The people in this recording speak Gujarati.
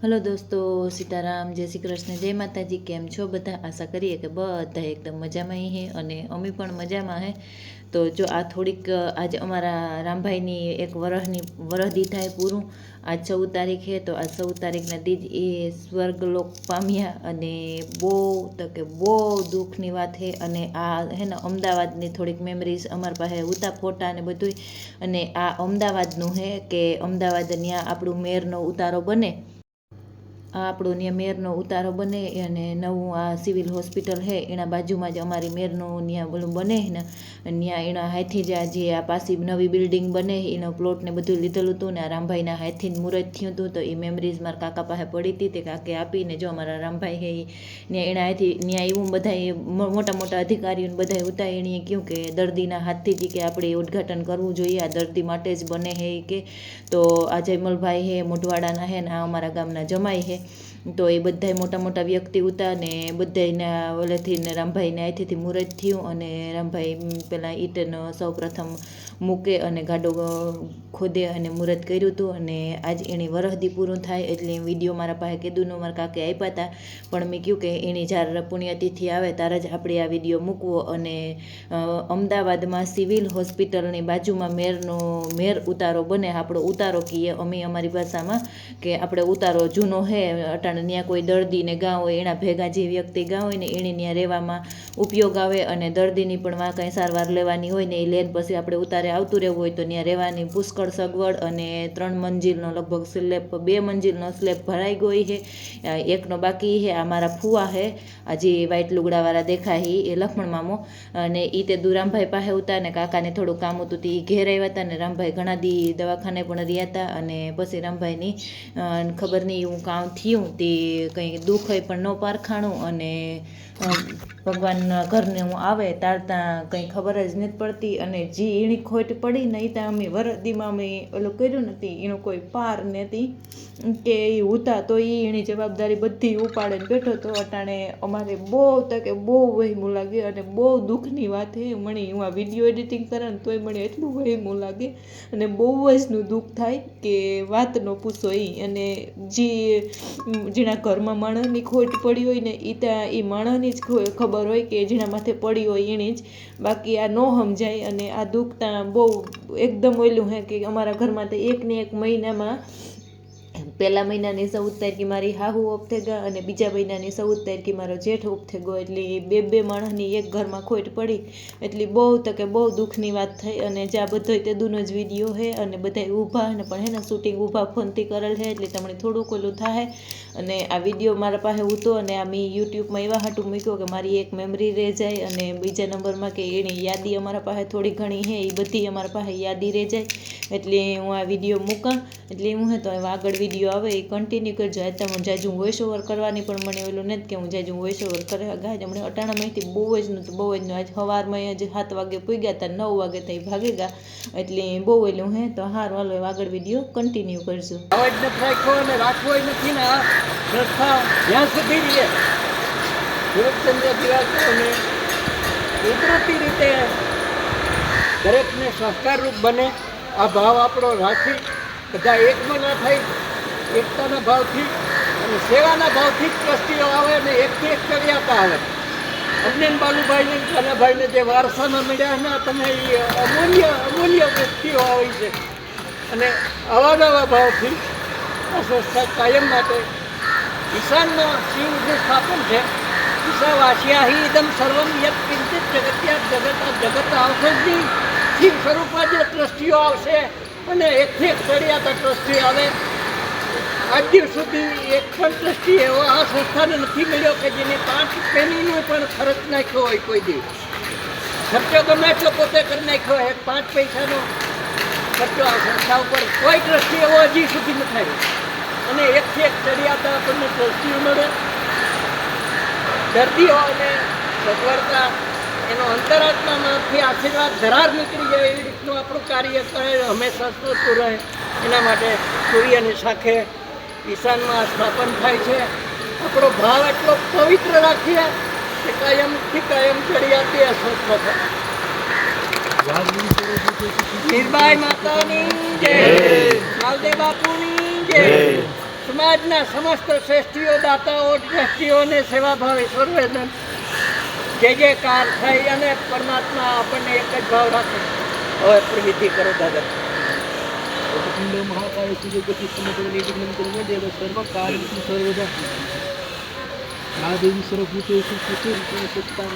હલો દોસ્તો, સીતારામ, જય શ્રી કૃષ્ણ, જય માતાજી, કેમ છો? બધા આશા કરીએ કે બધા એકદમ મજામાં હે અને અમે પણ મજામાં હે. તો જો આ થોડીક, આજે અમારા રામભાઈની એક વરહની વરહદી થાય પૂરું. આજ ચૌદ તારીખ હે, તો આજ ચૌદ તારીખના દીજ એ સ્વર્ગલોક પામ્યા અને બહુ, તો કે બહુ દુઃખની વાત છે અને આ હે ને અમદાવાદની થોડીક મેમરીઝ અમારી પાસે ઉતા ફોટા ને બધુંય. અને આ અમદાવાદનું હે કે અમદાવાદ ત્યાં આપણું મેરનો ઉતારો બને. આ આપણો ત્યાં મેરનો ઉતારો બને અને નવું આ સિવિલ હોસ્પિટલ હે, એના બાજુમાં જ અમારી મેરનું ત્યાં બોલું બને ને ત્યાં એના હાથથી જ આ જે આ પાછી નવી બિલ્ડિંગ બને, એનો પ્લોટ ને બધું લીધેલું હતું ને, આ રામભાઈના હાથથી જ મુહૂર્ત થયું હતું, તો એ મેમરીઝ મારા કાકા પાસે પડી હતી, તે કાકે આપીને જો અમારા રામભાઈ હે ત્યાં એના હાથથી, ત્યાં એવું બધા મોટા મોટા અધિકારીઓને બધા ઉતા એણીએ કહ્યું કે દર્દીના હાથથી જ કે આપણે ઉદ્ઘાટન કરવું જોઈએ, આ દર્દી માટે જ બને હે કે, તો આ જયમલભાઈ હે, મોઢવાડાના હે ને, આ અમારા ગામના જમાઈ હે day. તો એ બધાય મોટા મોટા વ્યક્તિ ઉતા ને બધાયના ઓલેથી ને રામભાઈને અહીંથી મુહૂર્ત થયું અને રામભાઈ પહેલાં ઈંટનો સૌ પ્રથમ મૂકે અને ગાડો ખોદે અને મુહૂર્ત કર્યું હતું અને આજ એની વરહદી પૂરું થાય એટલે વીડિયો મારા પાસે કીધુંનું મારા કાકે આપ્યા હતા પણ મેં કહ્યું કે એની જ્યારે પુણ્યતિથિ આવે ત્યારે જ આપણે આ વીડિયો મૂકવો અને અમદાવાદમાં સિવિલ હોસ્પિટલની બાજુમાં મેરનો, મેર ઉતારો બને, આપણો ઉતારો કહીએ અમે અમારી ભાષામાં કે આપણે ઉતારો જૂનો હે અટાણે ત્યાં કોઈ દર્દીને ગાં હોય, એના ભેગા જે વ્યક્તિ ગાં હોય ને એને ત્યાં રહેવામાં ઉપયોગ આવે અને દર્દીની પણ વાં કંઈ સારવાર લેવાની હોય ને એ લેન પછી આપણે ઉતારે આવતું રહેવું હોય તો ત્યાં રહેવાની પુષ્કળ સગવડ અને ત્રણ મંજિલનો લગભગ સ્લેબ, બે મંજિલનો સ્લેબ ભરાઈ ગઈ છે એકનો બાકી છે આ મારા ફુવા છે આ જે વ્હાઈટ લુગડાવાળા દેખાય એ લખમણ મામો, અને એ તે દુરામભાઈ પાસે ઉતા ને કાકાને થોડું કામ હતું તે ઘેર આવ્યા હતા ને રામભાઈ ઘણા દી દવાખાને પણ રહ્યા હતા અને પછી રામભાઈની ખબર નહીં એવું કામ થયું તે કંઈ દુઃખ હોય પણ ન પારખાણું અને ભગવાનના ઘરને હું આવે તારતા કંઈ ખબર જ નથી પડતી અને જે એની ખોટ પડી ને ત્યાં અમે વરદીમાં અમે ઓલું કર્યું નથી એનો કોઈ પાર નથી. કે એ ઉતા તો એ એની જવાબદારી બધી ઉપાડીને બેઠો તો અટાણે અમારે બહુ તકે બહુ વહેમું લાગે અને બહુ દુઃખની વાત છે મને હું આ વીડિયો એડિટિંગ કરે ને તોય મને એટલું વહેમું લાગે અને બહુ જ દુઃખ થાય કે વાત ન પૂછો એ અને જે જેના ઘરમાં માણસની ખોટ પડી હોય ને એ ત્યાં એ માણસની જ ખબર હોય કે જેના માથે પડી હોય એની જ. બાકી આ ન સમજાય અને આ દુઃખ ત્યાં બહુ એકદમ ઓલું હે કે અમારા ઘરમાં તો એકને એક મહિનામાં પહેલા મહિનાની ચૌદ તારીખે મારી હાહુ ઉપથેગા અને બીજા મહિનાની ચૌદ તારીખે મારો જેઠ ઉપથેગો એટલે બે બે માણસની એક ઘરમાં ખોટ પડી. એટલે બહુ તકે બહુ દુઃખની વાત થઈ અને જ્યાં બધો તે દૂનો જ વીડિયો છે અને બધાય ઊભા અને પણ હે ને શૂટિંગ ઊભા ફોનથી કરેલ છે એટલે તમને થોડુંક ઓલું થાય અને આ વીડિયો મારા પાસે ઉતો અને આ મેં યુટ્યુબમાં એવા હાટું મૂક્યો કે મારી એક મેમરી રહી જાય અને બીજા નંબરમાં કે એની યાદી અમારા પાસે થોડી ઘણી હે, એ બધી અમારા પાસે યાદી રહી જાય. એટલે હું આ વીડિયો મૂકા એટલે હું હે તો આગળ વીડિયો આવે, એ કન્ટિન્યુ કરજો. આજે તમે જાજુ વોઇસ ઓવર કરવાની પણ મને ઓલું નથી કે હું જાજુ વોઇસ ઓવર કરે ગાય હમણાં અટાણામાંથી બહુ જ નહોતું, બહુ જ આજ સવારમાં જ સાત વાગે પૂગ્યા હતા, નવ વાગે ત્યાં ભાગી ગયા. એટલે બહુ ઓલું હે, તો હાર હવે આગળ વીડિયો કન્ટિન્યુ કરજો. અવાજ નથી રાખ્યો અને રાખવો નથી ને આ સંસ્થા જ્યાં સુધી રહીએ સુરતચંદ્ર દિવાકરોને કુદરતી રીતે દરેકને સહકારરૂપ બને. આ ભાવ આપણો રાખી, બધા એકમાં ના થાય. એકતાના ભાવથી અને સેવાના ભાવથી જ ટ્રસ્ટીઓ આવે અને એકથી એક કર્યાતા આવે અમને ને બાલુભાઈને કાનાભાઈને જે વારસામાં મળ્યા એના તમે એ અમૂલ્ય અમૂલ્ય વ્યક્તિઓ આવી છે. અને આવા નવા ભાવથી આ સંસ્થા કાયમ માટે ઈશાનમાં શિવનું સ્થાપન છે ઈશાવાસ્યા હિ ઇદમ સર્વમ યત કિંચિત જગત્યા જગત જગત આવશે શિવ સ્વરૂપમાં જે ટ્રસ્ટીઓ આવશે અને એકથી એક ચડિયાતા ટ્રસ્ટી આવે. આજ સુધી એક પણ ટ્રસ્ટી એવો આ સંસ્થાને નથી મળ્યો કે જેને પાંચ પેનીનો પણ ખર્ચ નાખ્યો હોય કોઈ દિવસ ખર્ચો ગમે એટલો પોતે કરી નાખ્યો હોય પાંચ પૈસાનો ખર્ચો આ સંસ્થા ઉપર. કોઈ ટ્રસ્ટી એવો હજી સુધી ન થાય અને એકથી એક ચડિયાતા આપણને ટ્રસ્ટીઓ મળે. દર્દીઓને સગવડતા, એનો અંતરાત્મામાંથી આશીર્વાદ ધરાર નીકળી જાય એવી રીતનું આપણું કાર્ય કરે હંમેશા સ્વસ્થ રહે. એના માટે સૂર્યની શાખે ઈશાનમાં સ્થાપન થાય છે. આપણો ભાવ એટલો પવિત્ર રાખીએ કે કાયમથી કાયમ ચડિયાતી આ સંસ્થા થાય મીરબાઈ માતાની જય. માલદેવ બાપુની જય. સમાજના સમસ્ત શ્રેષ્ઠીઓ દાતાઓ ટ્રસ્ટીઓને સેવાભાવી સર્વેદન. જે જે કાર થઈ અને પરમાત્મા આપણને એક જ ભાવ રાખે. હવે પ્રવિધિ કરો દાદા. અખંડ મહાકાય સુજગતિ સમગ્ર દેવ સર્વ કાર્યેષુ સર્વદા આ દેવી સર્વભૂતેષુ સુખી રૂપેણ સત્તા